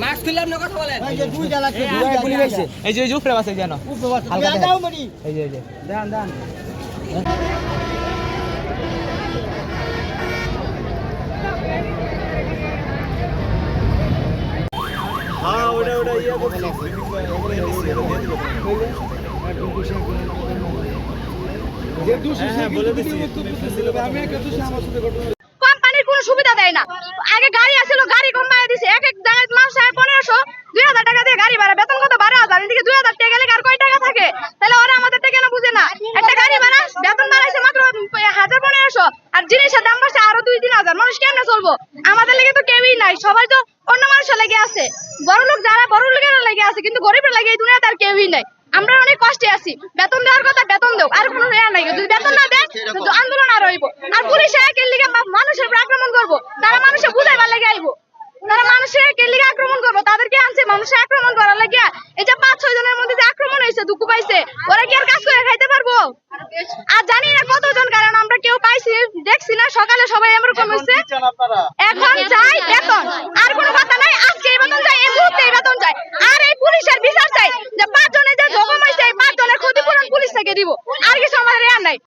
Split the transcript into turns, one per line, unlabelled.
Mask তুললে আপনি কথা বলেন।
এই যে জুফরে আছে যেন। এই যে দান দান। হ্যাঁ ওটা ওটা ইয়ে করছে।
কোম্পানির কোনো সুবিধা দেয় না। আগে গাড়ি গাড়ি দিছে? এক এক জায়গায় পনেরোশো দুই হাজার টাকা দিয়ে গাড়ি বেতন কত? বারো হাজার। এদিকে দুই হাজার টাকা গেলে আর কয় টাকা থাকে? তাহলে ওরা কেন বুঝে না? একটা গাড়ি বেতন বাড়াইছে মাত্র হাজার পনেরোশো আর জিনিসের দাম বাড়ছে আরও দুই, তিন হাজার। মানুষ কেমনে চলবো? আমাদের লেগে তো কেউই নাই। সবাই তো অন্য মানুষের লেগে আছে। বড় লোক যারা, বড় লোকের লেগে আছে, কিন্তু গরিবের লেগে এই দুনিয়াতে আর কেউই নাই। আমরা অনেক কষ্টে আছি। বেতন দেওয়ার কথা, বেতন দেও আর কোনো ইয়া নাই। যদি বেতন না দেয় তো আন্দোলন আর হইব। আর পুলিশে একের লিগে মানুষের উপর আক্রমণ করব। তারা মানুষের বুঝাইবার লেগে আইবো। তারা মানুষের একের লিগে আক্রমণ করব। তাদেরকে আনছে মানুষের আক্রমণ করার লাগিয়া এই যে পাঁচ ছয় জনের মধ্যে যে আক্রমণ হয়েছে দুঃখ পাইছে ওরা কি আর কাজ করে খাইতে পারব? আর জানি না কতজন কারণ আমরা কেউ পাইছি দেখছি না। সকালে সবাই এরকম হয়েছে এখন চাই